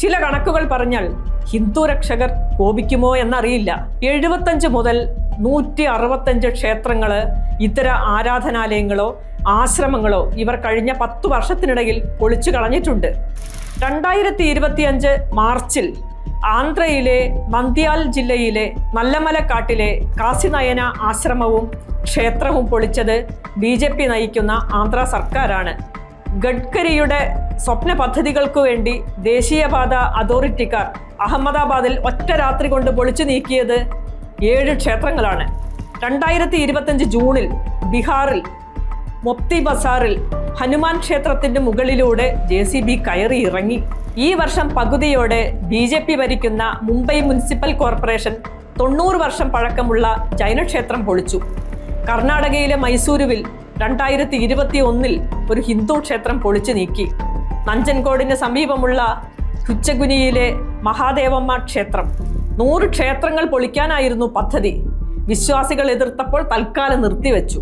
ചില കണക്കുകൾ പറഞ്ഞാൽ ഹിന്ദു രക്ഷകർ കോപിക്കുമോ എന്നറിയില്ല. എഴുപത്തഞ്ച് മുതൽ നൂറ്റി അറുപത്തഞ്ച് ക്ഷേത്രങ്ങൾ ഇത്തരം ആരാധനാലയങ്ങളോ ആശ്രമങ്ങളോ ഇവർ കഴിഞ്ഞ പത്ത് വർഷത്തിനിടയിൽ പൊളിച്ചു കളഞ്ഞിട്ടുണ്ട്. രണ്ടായിരത്തി ഇരുപത്തിയഞ്ച് മാർച്ചിൽ ആന്ധ്രയിലെ മന്ദിയാൽ ജില്ലയിലെ നല്ലമലക്കാട്ടിലെ കാശിനയന ആശ്രമവും ക്ഷേത്രവും പൊളിച്ചത് ബി ജെ പി നയിക്കുന്ന ആന്ധ്ര സർക്കാരാണ്. ഗഡ്കരിയുടെ സ്വപ്ന പദ്ധതികൾക്കു വേണ്ടി ദേശീയപാത അതോറിറ്റിക്കാർ അഹമ്മദാബാദിൽ ഒറ്റ രാത്രി കൊണ്ട് പൊളിച്ചു നീക്കിയത് ഏഴ് ക്ഷേത്രങ്ങളാണ്. രണ്ടായിരത്തി ഇരുപത്തഞ്ച് ജൂണിൽ ബീഹാറിൽ മൊപ്തി ബസാറിൽ ഹനുമാൻ ക്ഷേത്രത്തിന്റെ മുകളിലൂടെ ജെ സി ബി കയറി ഇറങ്ങി. ഈ വർഷം പകുതിയോടെ ബി ജെ പി ഭരിക്കുന്ന മുംബൈ മുനിസിപ്പൽ കോർപ്പറേഷൻ തൊണ്ണൂറ് വർഷം പഴക്കമുള്ള ജൈനക്ഷേത്രം പൊളിച്ചു. കർണാടകയിലെ മൈസൂരുവിൽ രണ്ടായിരത്തി ഇരുപത്തി ഒന്നിൽ ഒരു ഹിന്ദു ക്ഷേത്രം പൊളിച്ചു നീക്കി. നഞ്ചൻകോടിന് സമീപമുള്ള ഹുച്ചഗുനിയിലെ മഹാദേവമ്മ ക്ഷേത്രം. നൂറ് ക്ഷേത്രങ്ങൾ പൊളിക്കാനായിരുന്നു പദ്ധതി. വിശ്വാസികൾ എതിർത്തപ്പോൾ തൽക്കാലം നിർത്തിവെച്ചു.